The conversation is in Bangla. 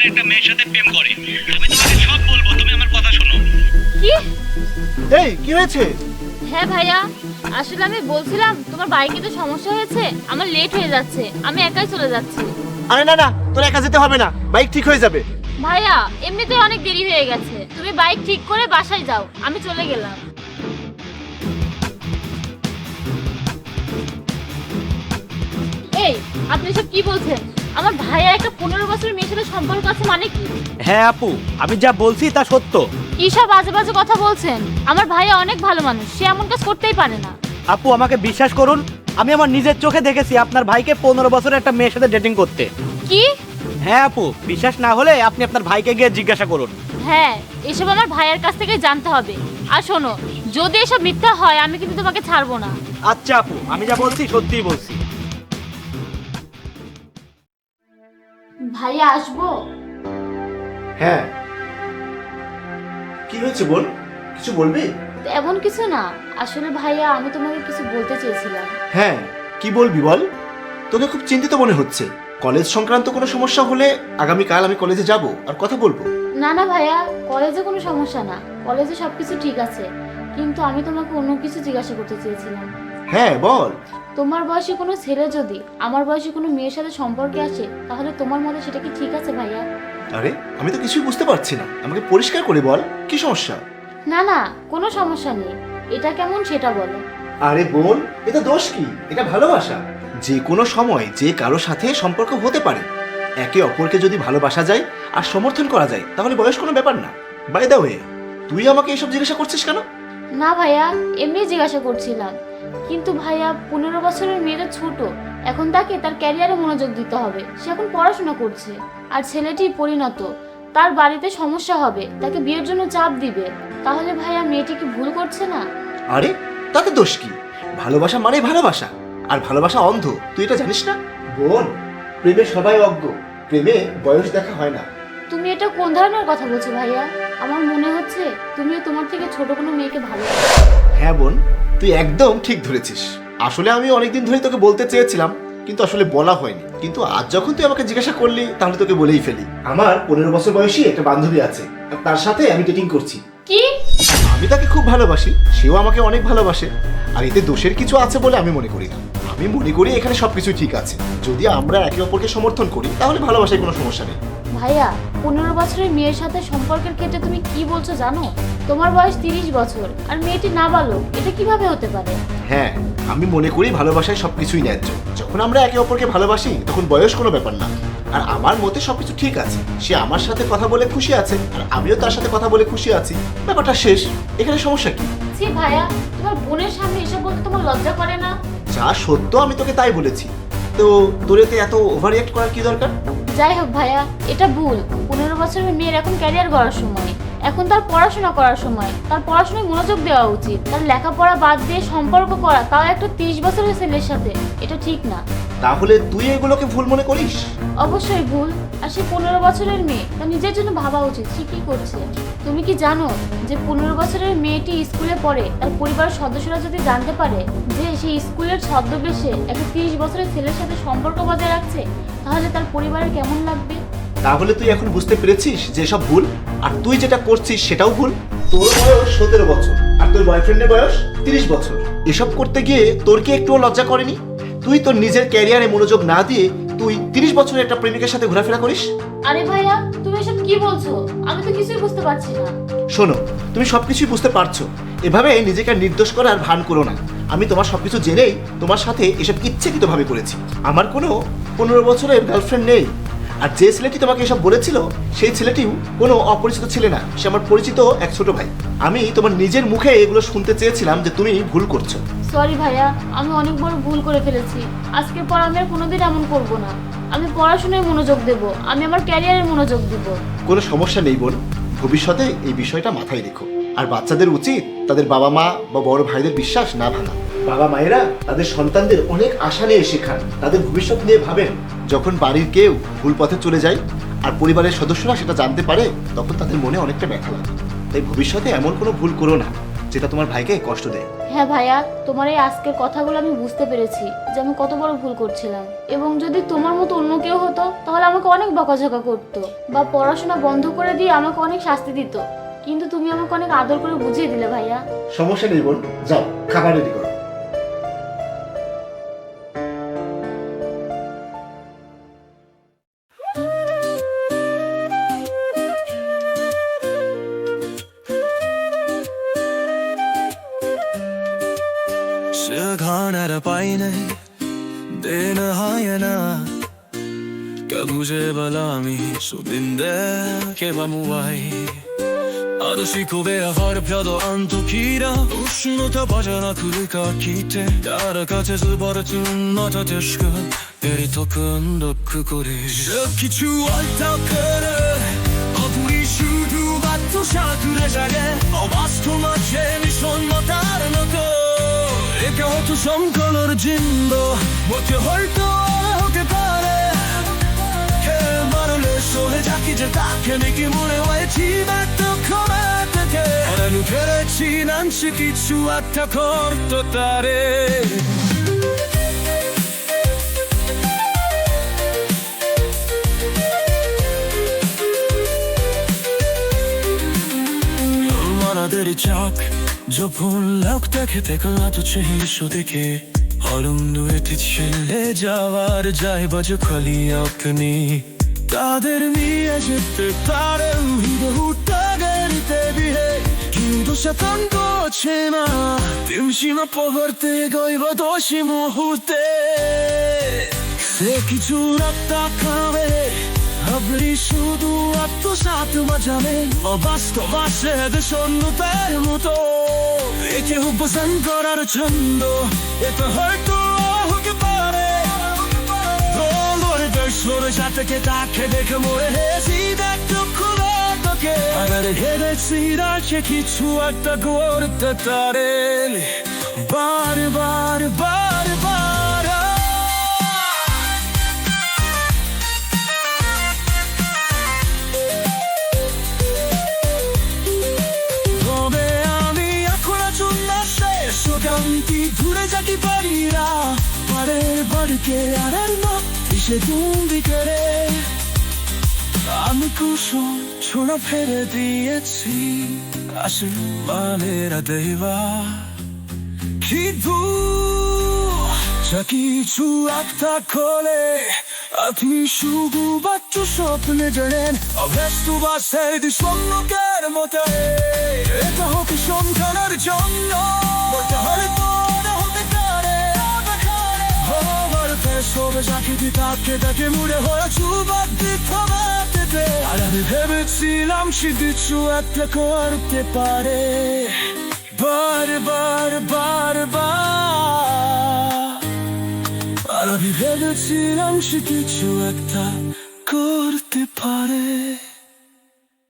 বছরে একটা মেয়ের সাথে প্রেম করে। আমি তোমাকে সব বলব তুমি আমার কথা শোনো। কি? এই কি হয়েছে? হ্যাঁ ভাইয়া আসলে আমি বলছিলাম তোমার বাইকে তো সমস্যা হয়েছে আমার লেট হয়ে যাচ্ছে আমি একাই চলে যাচ্ছি। আরে না না তোর একা যেতে হবে না বাইক ঠিক হয়ে যাবে। ভাইয়া এমনিতে অনেক দেরি হয়ে গেছে তুমি বাইক ঠিক করে বাসায় যাও আমি চলে গেলাম। আপনি সব কি বলছেন? আমার ভাইয়া একটা পনেরো বছরের মেয়ের সাথে সম্পর্ক আছে মানে কি? হ্যাঁ আপু আমি যা বলছি তা সত্য। কি সব বাজে বাজে কথা বলছেন? আমার ভাইয়া অনেক ভালো মানুষ সে এমন কাজ করতেই পারে না। আপু আমাকে বিশ্বাস করুন আমি আমার নিজের চোখে দেখেছি আপনার ভাইকে পনেরো বছরের একটা মেয়ের সাথে ডেটিং করতে। কি? হ্যাঁ আপু বিশ্বাস না হলে আপনি আপনার ভাইকে গিয়ে জিজ্ঞাসা করুন। হ্যাঁ এসব আমার ভাইয়ের কাছ থেকে জানতে হবে। আর শোনো যদি এসব মিথ্যা হয় আমি কিন্তু তোমাকে ছাড়বো না। আচ্ছা আপু আমি যা বলছি সত্যিই বলছি। ভাইয়া আসব? হ্যাঁ। কি হয়েছে বল কিছু বলবি? এমন কিছু না। আসলে ভাইয়া আমি তোমাকে কিছু বলতে চেয়েছিলাম। হ্যাঁ কি বলবি বল? তোকে খুব চিন্তিত মনে হচ্ছে। কলেজ সংক্রান্ত কোনো সমস্যা হলে আগামীকাল আমি কলেজে যাব আর কথা বলব। না না ভাইয়া কলেজে কোনো সমস্যা না। কলেজে সবকিছু ঠিক আছে। কিন্তু আমি তোমাকে অন্য কিছু জিজ্ঞাসা করতে চেয়েছিলাম। হ্যাঁ বল। তোমার বয়সে কোনো ছেলে যদি আমার বয়সে কোনো মেয়ের সাথে সম্পর্কে আসে তাহলে তোমার মতে সেটা কি ঠিক আছে ভাইয়া? আরে আমি তো কিছুই বুঝতে পারছি না। আমাকে পরিষ্কার করে বল কি সমস্যা? না না কোনো সমস্যা নেই। এটা কেমন সেটা বলো। আরে বোন এটা দোষ কি? এটা ভালোবাসা। যে কোনো সময় যে কারও সাথে সম্পর্ক হতে পারে। একে অপরকে যদি ভালোবাসা যায় আর সমর্থন করা যায় তাহলে বয়স কোনো ব্যাপার না। বাই দা ওয়ে তুই আমাকে এসব জিজ্ঞাসা করছিস কেন? না ভাইয়া এমনি জিজ্ঞাসা করছিলাম। কিন্তু ভাইয়া পনেরো বছরের মেয়েটা ছোট। এখন তাকে তার ক্যারিয়ারে মনোযোগ দিতে হবে। সে এখন পড়াশোনা করছে। আর ছেলেটি পরিণত। তার বাড়িতে সমস্যা হবে। তাকে বিয়ের জন্য চাপ দিবে। তাহলে ভাইয়া মেয়েটি কি ভুল করছে না? আরে তাতে দোষ কি? ভালোবাসা মানে ভালোবাসা। আর ভালোবাসা অন্ধ। তুই এটা জানিস না? বোন প্রেমে সবাই অজ্ঞ। প্রেমে বয়স দেখা হয় না। তুমি এটা কোন ধরনের কথা বলছো ভাইয়া? আমার মনে হচ্ছে তুমিও তোমার থেকে ছোট কোনো মেয়েকে ভালো হ্যাঁ বোন তুই একদম ঠিক ধরেছিস। আসলে আমি অনেকদিন ধরেই তোকে বলতে চেয়েছিলাম কিন্তু আসলে বলা হয়নি। কিন্তু আজ যখন তুই আমাকে জিজ্ঞাসা করলি তাহলে তোকে বলেই ফেলি। আমার পনেরো বছর বয়সী একটা বান্ধবী আছে আর তার সাথে আমি ডেটিং করছি। কি? আমি তাকে খুব ভালোবাসি সেও আমাকে অনেক ভালোবাসে আর এতে দোষের কিছু আছে বলে আমি মনে করি না। আমি মনে করি এখানে সবকিছু ঠিক আছে। যদি আমরা একে অপরকে সমর্থন করি তাহলে ভালোবাসায় কোনো সমস্যা নেই। ভাইয়া পনেরো বছরের মেয়ের সাথে সম্পর্কের ক্ষেত্রে তুমি কি বলছো জানো? তোমার বয়স তিরিশ বছর আর মেয়েটি না নাবালক এটা কীভাবে হতে পারে? হ্যাঁ আমি মনে করি ভালোবাসায় সবকিছুই ন্যায্য। যখন আমরা একে অপরকে ভালোবাসি তখন বয়স কোনো ব্যাপার না। আর আমার মতে সবকিছু ঠিক আছে। সে আমার সাথে কথা বলে খুশি আছে আর আমিও তার সাথে কথা বলে খুশি আছি। ব্যাপারটা শেষ। এখানে সমস্যা কি? ছি ভাইয়া তোমার বোনের সামনে এসব বলতে তোমার লজ্জা করে না? যা সত্য আমি তোকে তাই বলেছি। তো তোর এতে এত ওভার করার কি দরকার? যাই হোক ভাইয়া, এটা ভুল। পনেরো বছর মেয়ের এখন ক্যারিয়ার গড়ার সময়। এখন তার পড়াশোনা করার সময়। তার পড়াশোনায় মনোযোগ দেওয়া উচিত। তার লেখাপড়া বাদ দিয়ে সম্পর্ক করা, তাও একটা তিরিশ বছরের ছেলের সাথে। এটা ঠিক না। তাহলে তুই এগুলোকে ভুল মনে করিস? অবশ্যই ভুল। আর সে পনেরো বছরের মেয়ে তার নিজের জন্য ভাবা উচিত সে কি করছে? তুমি কি জানো যে পনেরো বছরের মেয়েটি স্কুলে পড়ে তার পরিবারের সদস্যরা যদি জানতে পারে যে সে স্কুলের ছদ্মবেশে একটা তিরিশ বছরের ছেলের সাথে সম্পর্ক বজায় রাখছে তাহলে তার পরিবারের কেমন লাগবে? তাহলে তুই এখন বুঝতে পেরেছিস যে সব ভুল আর তুই যেটা করছিস সেটাও ভুল? তোর বয়স সতেরো বছর আর তোর বয়ফ্রেন্ডের বয়স তিরিশ বছর। এসব করতে গিয়ে তোর কি একটুও লজ্জা করেনি? তুই তোর নিজের ক্যারিয়ারে মনোযোগ না দিয়ে তুই তিরিশ বছরের একটা প্রেমিকের সাথে ঘোরাফেরা করিস? আরে ভাইয়া তুমি এসব কি বলছো? আমি তো কিছুই বুঝতে পারছি না। শোনো তুমি সবকিছুই বুঝতে পারছ। এভাবে নিজেকে নির্দোষ করার ভান করো না। আমি তোমার সবকিছু জেনেই তোমার সাথে এসব ইচ্ছাকৃতভাবে করেছি। আমার কোনো পনেরো বছরের গার্লফ্রেন্ড নেই। আর যে ছেলেটি তোমাকে এসব বলেছিল সেই ছেলেটিও কোনো অপরিচিত ছেলে না। সে আমার পরিচিত এক ছোট ভাই। আমি তোমার নিজের মুখে এগুলো শুনতে চেয়েছিলাম যে তুমি ভুল করছ। সরি ভাইয়া আমি অনেক বড় ভুল করে ফেলেছি। আজকের পর আমি আর কোনোদিন এমন করব না। আমি পড়াশোনায় মনোযোগ দেব আমি আমার ক্যারিয়ারে মনোযোগ দেব। কোনো সমস্যা নেই বোন। ভবিষ্যতে এই বিষয়টা মাথায় রেখো। আর বাচ্চাদের উচিত তাদের বাবা মা বা বড় ভাইদের বিশ্বাস না ভাঙা। বাবা মায়েরা তাদের সন্তানদের অনেক আশা নিয়ে শেখান তাদের ভবিষ্যৎ নিয়ে ভাবেন। যখন বাড়ির কেউ ভুল পথে চলে যায় আর পরিবারের সদস্যরা সেটা জানতে পারে তখন তাদের মনে অনেকটা ব্যথা লাগে। তাই ভবিষ্যতে এমন কোনো ভুল করো না যেটা তোমার ভাইকে কষ্ট দেয়। হ্যাঁ ভাইয়া তোমার এই আজকের কথাগুলো আমি বুঝতে পেরেছি যে আমি কত বড় ভুল করছিলাম। এবং যদি তোমার মতো অন্য কেউ হতো তাহলে আমাকে অনেক বকাঝকা করতো বা পড়াশোনা বন্ধ করে দিয়ে আমাকে অনেক শাস্তি দিত। কিন্তু তুমি আমাকে অনেক আদর করে বুঝিয়ে দিলে ভাইয়া। সমস্যা নেই বোন যাও খাবার রেডি കാണാൻ പൈനെ ദേനഹായന കബുജെ ബലാമി സുദിന്റെ കെബമുവായി 嵐こべやはるぴゃどあんときら牛のたばじゃなくるか聞いて誰か手ずばれつんなたてしくデリトくんどくこり食器中あったからアプリシュードバットシャクレジャゲおばすとまけにそんな誰のと Legato som colorgindo Voce holto che pare Che parole sole giacchi gettacche Di chi mule vuoi ci metto come te che Ora nuchere ci nanci chi ci atta corto tare আমাদের চোখ Japon খেতে tekalatu şehir şudaki Harum duet içinde cavar cay bacı kali yakni তাদের নিয়ে যেতে তার উহিদে হুট্টা বিহে কিন্তু শতাঙ্গ আছে না। তিমসীমা পহরতে গইব দোষী মুহূর্তে। সে কিছু রাত্তা খাবে আপনি শুধু আত্মসাত মাঝাবে অবাস্তব আসে সন্ন্যতের মতো। একে উপসান করার ছন্দ। এতে হয়তো হতে পারে। সরে সাথে তাকে দেখে মরে হেসি দেখো খুলে তোকে। আগার হেরেছি রাখে কিছু একটা করতে তারে বার বার বার যেতে পারি না পারের বাড়িতে আড়ার না আমি কুসুম ছোড়া ফেলে দিয়েছি আশীর্বাদের দেবা কিন্তু যা কিছু একটা খোলে আপনি শুধু বাচ্চু স্বপ্নে জড়েন অভ্যস্ত বাসের দিশঙ্গকের মতো এটা হোক সন্তানের জন্য সবে যাকে দি তাকে মুড়ে হয়ে চুবাক দিতে দে। ভেবেছিলাম সে একটা করতে পারে। বার বার বার বার। আর ভেবেছিলাম সে একটা করতে পারে।